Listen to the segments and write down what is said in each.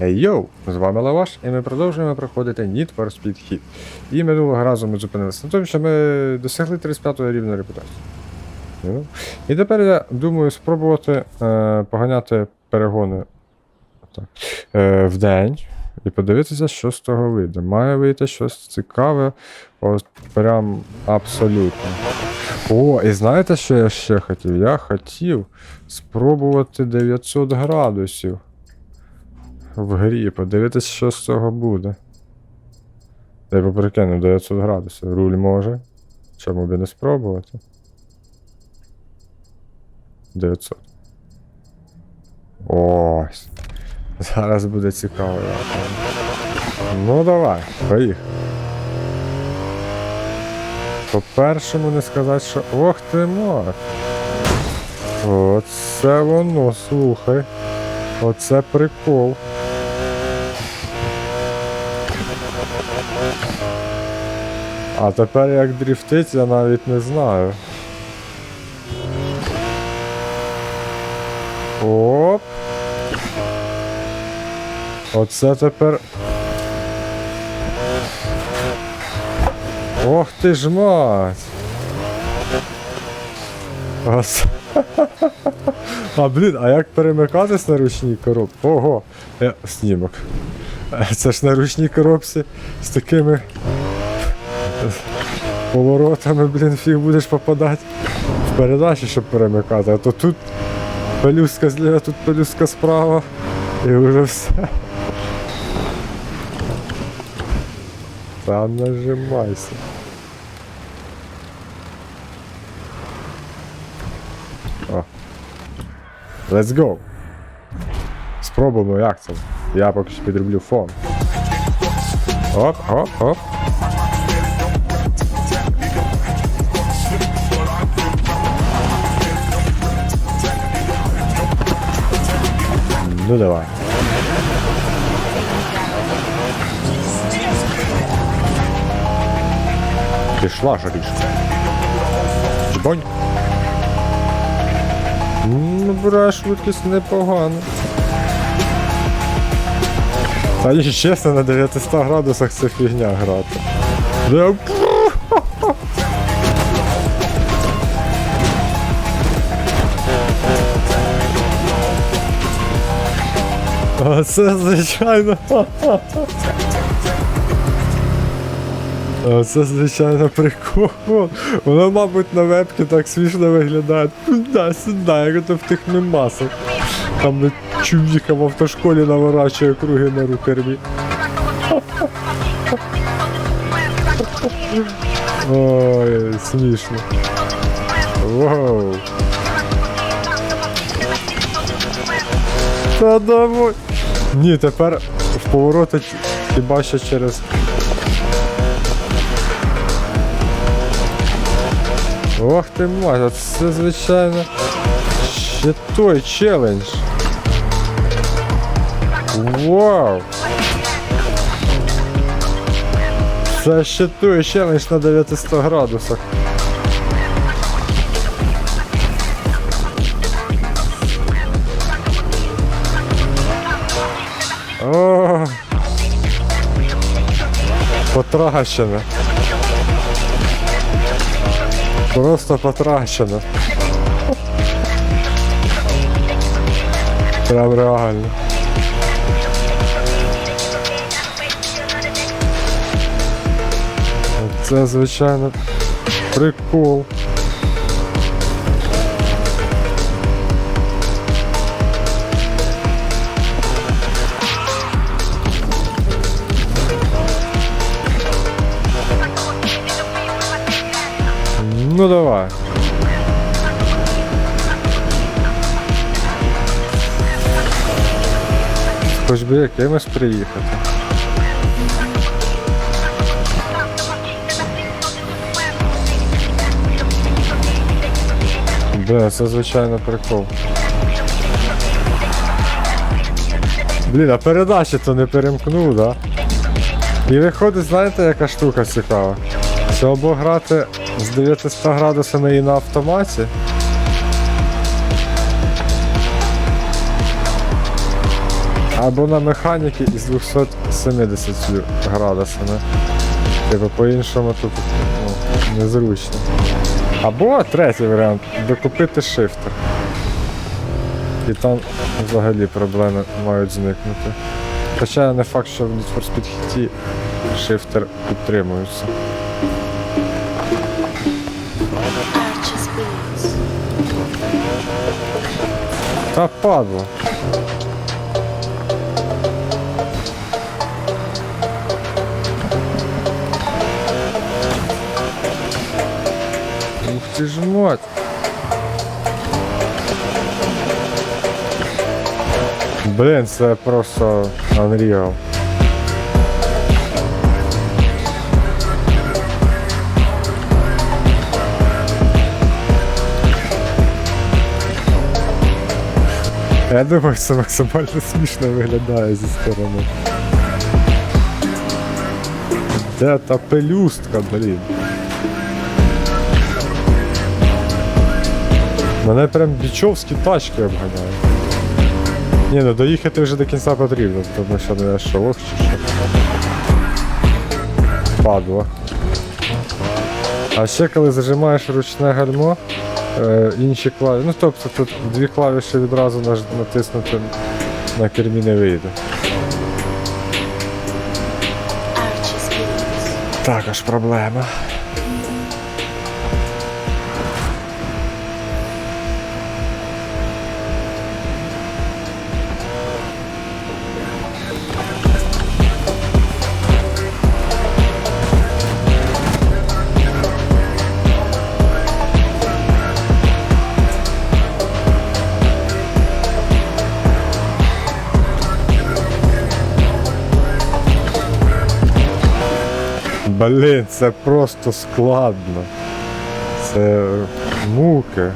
Йоу! З вами Лаваш, і ми продовжуємо проходити Need for Speed Hit. І минулого разу ми зупинилися на тому, що ми досягли 35 го рівня репутації. Ну, І тепер я думаю спробувати е, поганяти перегони так, е, в день і подивитися, що з того вийде. Має вийти щось цікаве, от прям абсолютно. О, і знаєте, що я ще хотів? Я хотів спробувати 900 градусів в грі, подивитись, що з цього буде. Я би прикинув 900 градусів. Руль може. Чому би не спробувати? 900. Ось. Зараз буде цікаво. Ну давай, поїхали. По-першому не сказати, що. Ох ти мать. Оце воно, слухай. Оце прикол. А тепер як дріфтить, я навіть не знаю. Оп. Оце тепер. Ох ти ж мать! Оце. А, блін, а як перемикатись на ручній коробці? Ого, я... снімок. Е, Це ж на ручній коробці з такими поворотами, блін, фіг будеш попадати в передачі, щоб перемикати, а то тут пелюстка зліва, тут пелюстка справа, і вже все. Та нажимайся. О. Let's go. Спробуємо, як це. Я поки що підроблю фон. Оп, оп, оп. Ну давай. Пішла ж річ. Жбонь. Ну, бра, швидкість непогано. Та і чесно, на 900 градусах це фігня грати. А це звичайно. А Це звичайно прикол. Воно, мабуть, на вебці так смішно виглядає. Туди, сюди, як то в тих мемасах. Там де чувіка в автошколі наворачує круги на рукермі. Ой, смішно. Вау. Та давай. Ні, тепер в повороти хіба що через. Ох ти мать, це звичайно ще той челендж. Вау! Це ще той челендж на 900 градусах. О, потрачено. Просто потрачено. Прям реально. Це, звичайно, прикол. Ну давай. Хоч би якимось приїхати. Бля, це звичайно прикол. Блін, а передачі то не перемкнув, да? І виходить, знаєте, яка штука цікава? Що або грати з 900 градусами і на автоматі, Або на механіки із 270 градусами. Типу по-іншому тут ну, незручно. Або третій варіант докупити шифтер. І там взагалі проблеми мають зникнути. Хоча не факт, що в Need for Speed Hit шифтер підтримується. Та падло. Ух ти ж мать. Блін, це просто Unreal. Я думаю, це максимально смішно виглядає зі сторони. Де та пелюстка, блін? Мене прям бічовські тачки обганяють. Ні, ну доїхати вже до кінця потрібно, тому що не я що лох чи що. Падло. А ще коли зажимаєш ручне гальмо, інші клавіші. Ну тобто тут дві клавіші відразу натиснути на кермі не вийде. Також проблема. Блін, це просто складно. Це муки.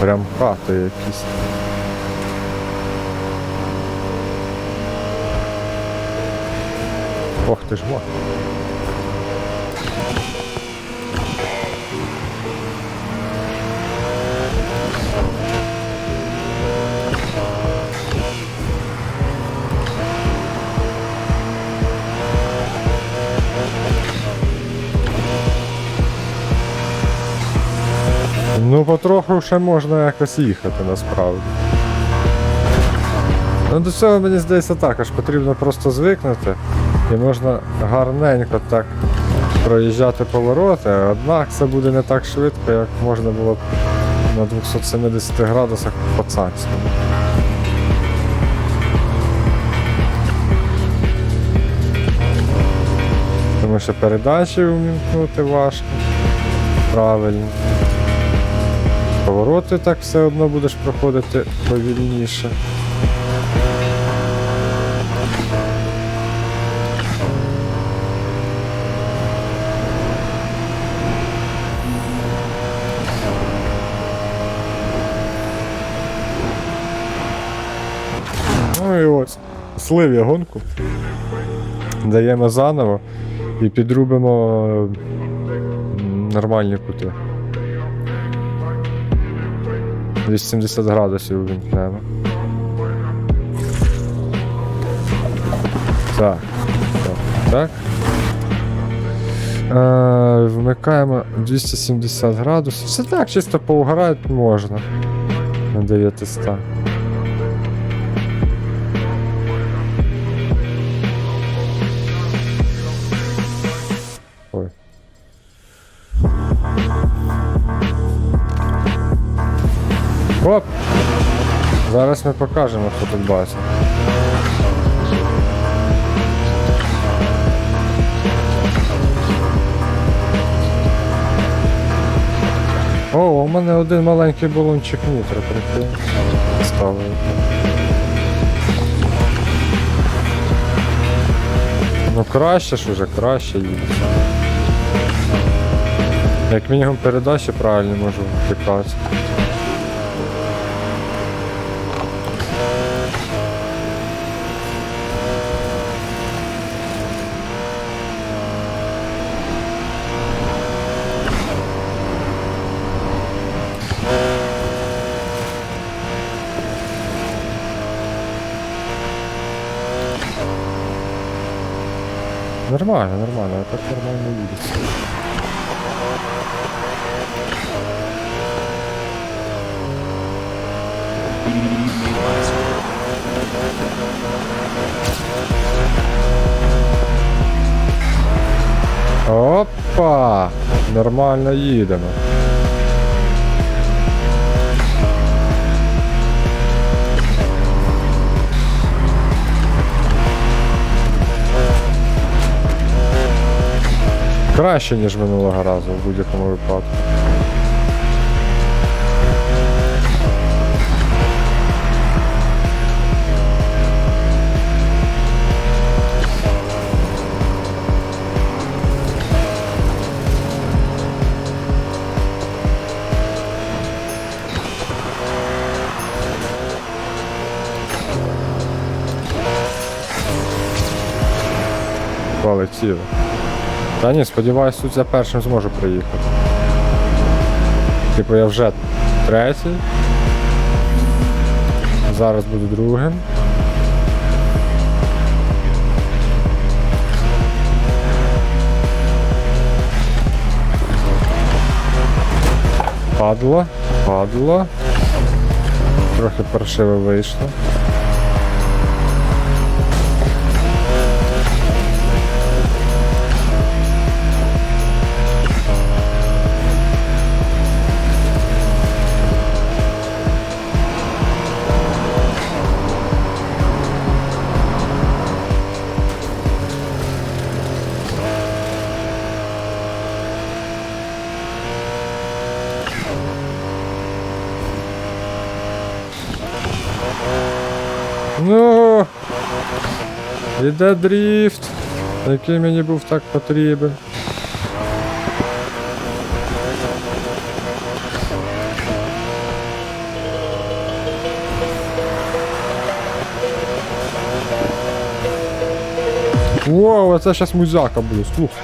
Прям хати якісь. Ох ти ж ма. Ну, потроху ще можна якось їхати насправді. Ну, до цього мені здається також потрібно просто звикнути. І можна гарненько так проїжджати повороти, однак це буде не так швидко, як можна було б на 270 градусах по пацанському. Тому що передачі вмімкнути важко. Правильно. Повороти так все одно будеш проходити повільніше. Ну і ось. Слив я гонку. Даємо заново і підрубимо нормальні кути. 270 градусів вимкнемо. Так. Так. Е, вмикаємо 270 градусів. Все так, чисто поугарати можна. На 900. Оп! Зараз ми покажемо, хто тут бачить. О, у мене один маленький балончик нітро, прикинь. Ставили. Ну краще ж уже, краще їде. Як мінімум передачі правильно можу втикати. Нормально, нормально, так нормально їдеться. Опа! Нормально їдемо. Краще, ніж минулого разу в будь-якому випадку. Полетіло. Та ні, сподіваюсь, тут я першим зможу приїхати. Типу я вже третій. Зараз буду другим. Падло, падло. Трохи паршиво вийшло. Іде дріфт, який мені був так потрібен. Воу, це зараз музяка буде, слухай.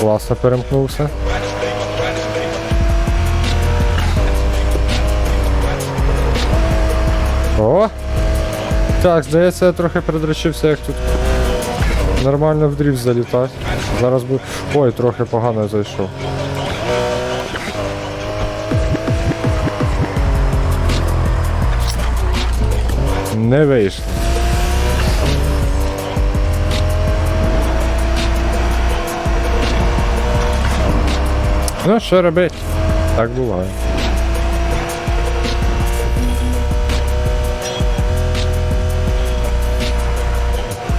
Класно перемкнувся. О! Так, здається, я трохи передрочився, як тут нормально в дріфт залітати. Зараз би. Ой, трохи погано зайшов. Не вийшло. Ну, що робити? Так буває.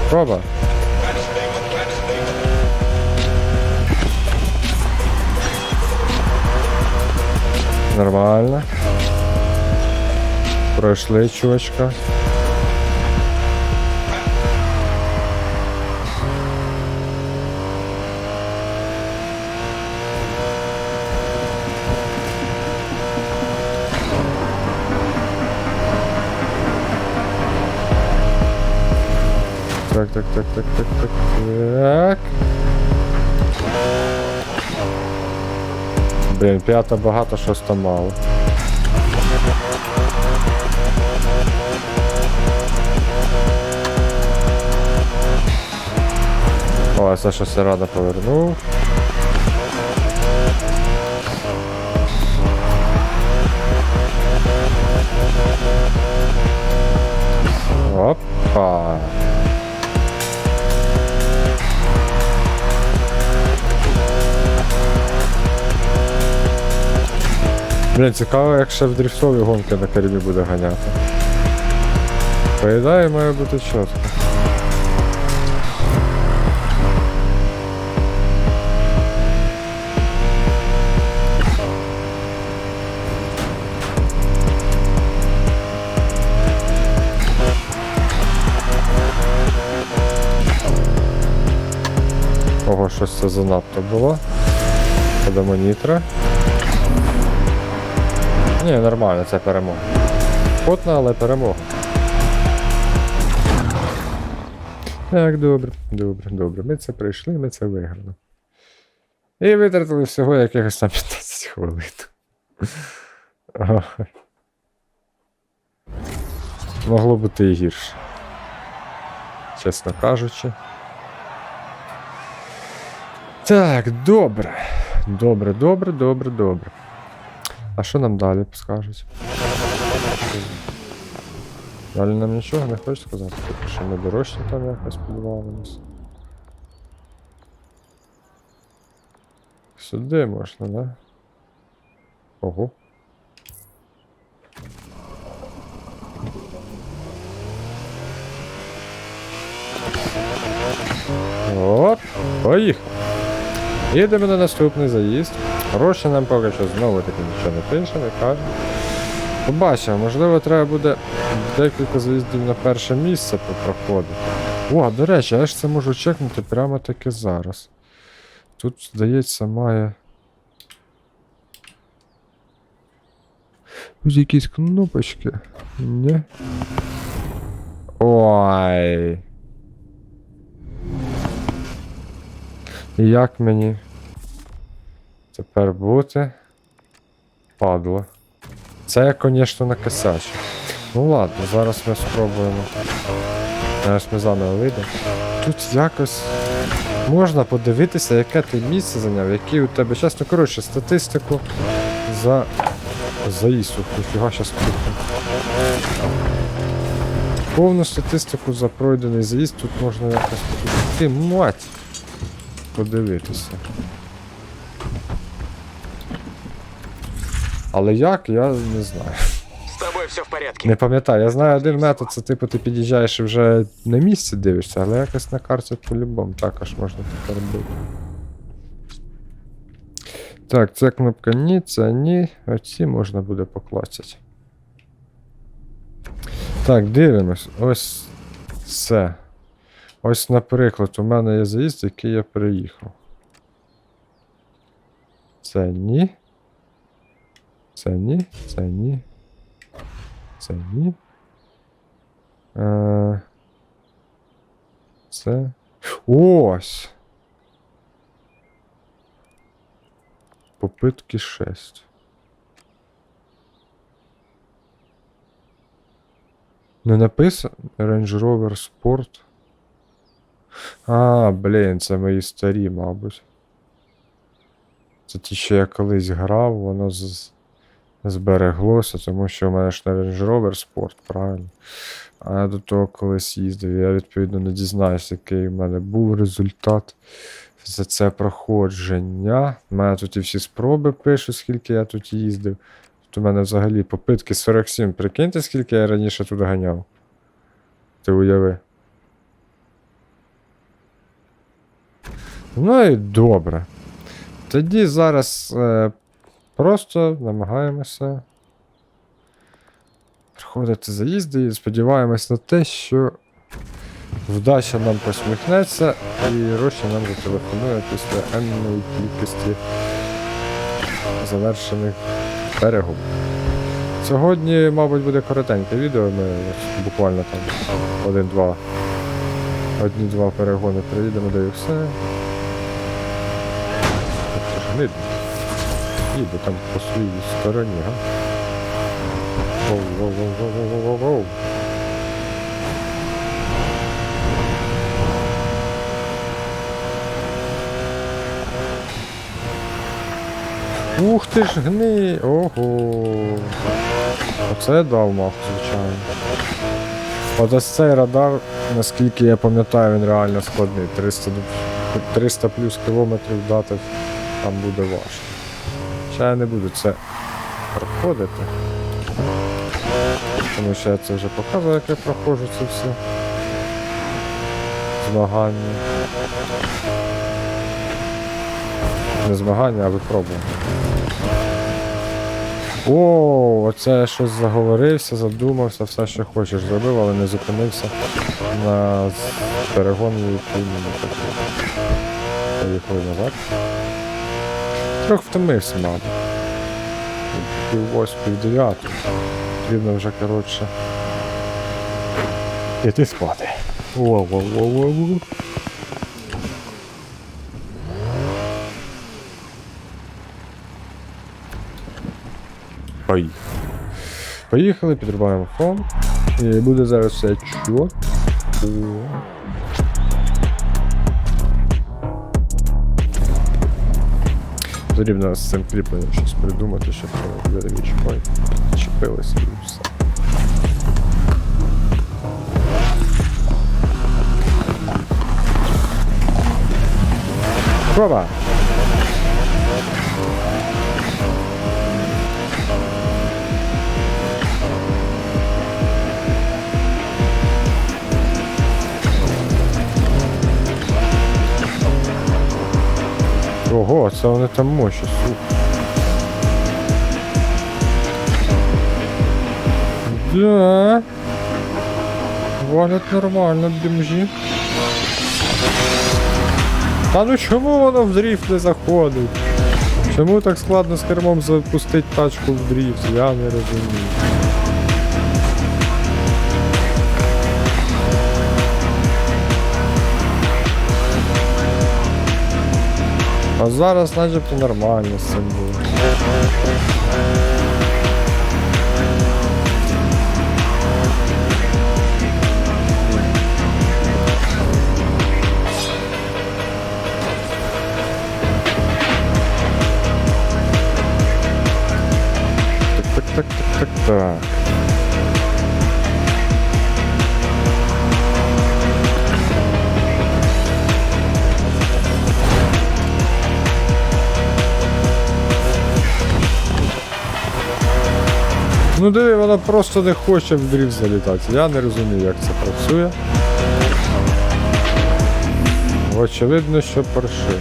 Проба. Нормально. Пройшли, чувачка. Так, так, так, так, так, так, так. Блін, п'ята багато, шоста мало. О, щось я повернув. Опа. Блін, цікаво, як ще в дрифтові гонки на Карібі буде ганяти. По ідеї має бути чітко. Ого, щось це занадто було. Подамо нітро. Ні, нормально, це перемога. Потна, але перемога. Так, добре, добре, добре. Ми це пройшли, ми це виграли. І витратили всього якихось там 15 хвилин. Могло бути і гірше. Чесно кажучи. Так, добре. Добре, добре, добре, добре. А що нам далі скажуть? Далі нам нічого не хочуть сказати, типу, що ми дорожчі там якось підвалимось. Сюди можна, да? Ого. Оп, поїхав. Їдемо на наступний заїзд. Гроші нам поки що знову таки нічого не пише, не каже. Побачимо, можливо, треба буде декілька заїздів на перше місце проходити. О, до речі, я ж це можу чекнути прямо таки зараз. Тут, здається, має. Тут якісь кнопочки. Ні. Ой. І Як мені тепер бути? Падло. Це я, звісно, накосячу. Ну ладно, зараз ми спробуємо. Зараз ми заново вийдемо. Тут якось можна подивитися, яке ти місце зайняв, який у тебе час. Ну, коротше, статистику за заїзд. Ух, Ніфіга щас кухня. Повну статистику за пройдений заїзд тут можна якось ти мать подивитися. Але як, я не знаю. С тобой все в порядке. Не пам'ятаю, я знаю один метод, це типу ти під'їжджаєш і вже на місці дивишся, але якось на карті по-любому також можна тепер робити. Так, це кнопка ні, це ні. Оці можна буде поклацати. Так, дивимось. Ось це. Ось, наприклад, у мене є заїзд, який я переїхав. Це ні. Це ні, це ні. Це ні. Е, Це. Ось. Попитки 6. Не написано Range Rover Sport. А, блін, це мої старі, мабуть. Це ті, що я колись грав, воно з... збереглося, тому що у мене ж не Range Rover Sport, правильно. А я до того колись їздив. Я відповідно не дізнаюся, який в мене був результат за це проходження. У мене тут і всі спроби пишуть, скільки я тут їздив. Тут у мене взагалі попитки 47. Прикиньте, скільки я раніше тут ганяв. Ти уяви. Ну і добре. Тоді зараз е, просто намагаємося проходити заїзди і сподіваємось на те, що вдача нам посміхнеться і Роші нам зателефонує після енної кількості завершених перегуб. Сьогодні, мабуть, буде коротеньке відео. Ми буквально там один-два. Одні-два перегони приїдемо, де і все. Тобто. Їде там по своїй стороні, га? Воу-воу-воу-воу-воу-воу-воу. Ух ти ж гни! Ого! Оце дав мах, звичайно. От ось цей радар, наскільки я пам'ятаю, він реально складний. 300, 300 плюс кілометрів дати там буде важко. Ще я не буду це проходити. Тому що я це вже показував, як я проходжу це все. Змагання. Не змагання, а випробування. О, оце я щось заговорився, задумався, все, що хочеш зробив, але не зупинився на з- перегон, який мені потрібен. Поїхали назад. Трохи втомився, мабуть. Пів восьмої, пів дев'ятої. Потрібно вже, коротше. Іти спати. Воу-воу-воу-воу. Поїхали. Поїхали, підрубаємо фон. І буде зараз все чот. Потрібно з цим кріпленням щось придумати, щоб воно буде відчіпай. Чіпилося і все. Проба! Ого, це вони там мощі, слухай. Да. Валять нормально, бімжі. Та ну чому воно в дріфт не заходить? Чому так складно з кермом запустити тачку в дріфт? Я не розумію. А зараз начебто нормально з цим. Так, так, так, так, так, Ну диви, вона просто не хоче в дріфт залітати. Я не розумію, як це працює. Очевидно, що паршиво.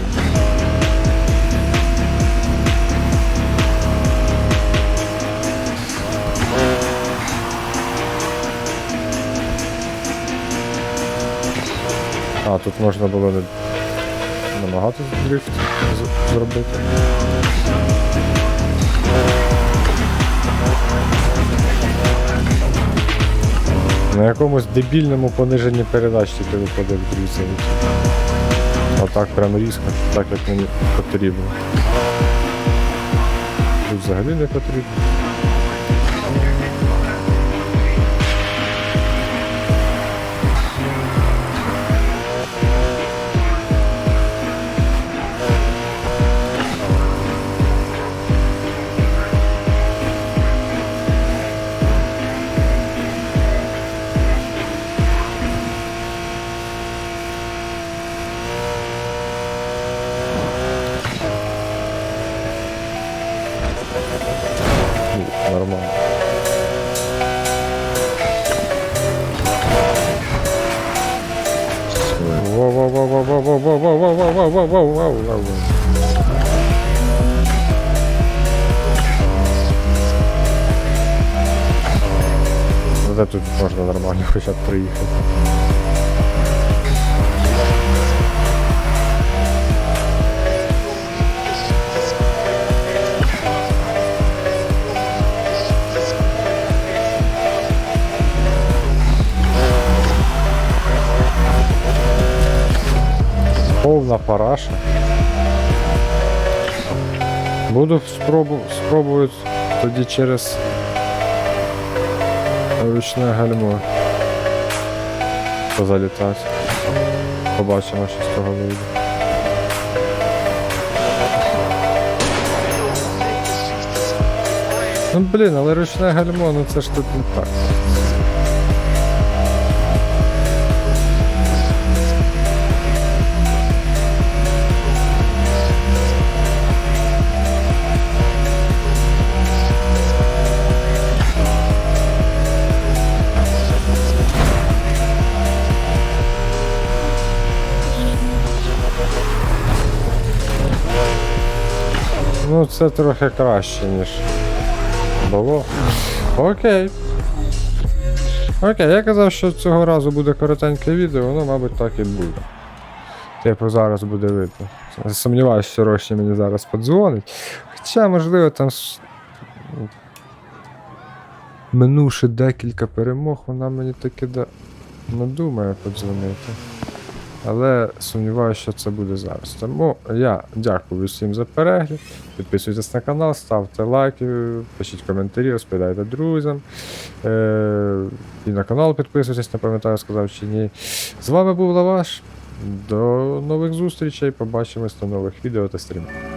А, тут можна було не намагатися дріфт зробити. На якомусь дебільному пониженні передач тільки виходив друзі. А так прям різко, так як мені потрібно. Тут взагалі не потрібно. вау, вау, вау, вау, вау, вау, вау. Зате тут можна нормально хоча б приїхати. Повна параша. Буду спробу, спробую тоді через ручне гальмо позалітати. Побачимо, що з того вийде. Ну блін, але ручне гальмо, ну це ж тут не так. Ну, це трохи краще, ніж було. Окей. Окей, я казав, що цього разу буде коротеньке відео, воно, мабуть, так і буде. Типу зараз буде видно. Сумніваюся, що Роші мені зараз подзвонить. Хоча, можливо, там. Минувши декілька перемог, вона мені таки да... надумає подзвонити. Але сумніваюся, що це буде зараз. Тому я дякую всім за перегляд. Підписуйтесь на канал, ставте лайки, пишіть коментарі, розповідайте друзям. Е- і на канал підписуйтесь, не пам'ятаю, сказав чи ні. З вами був Лаваш. До нових зустрічей. Побачимось на нових відео та стрімах.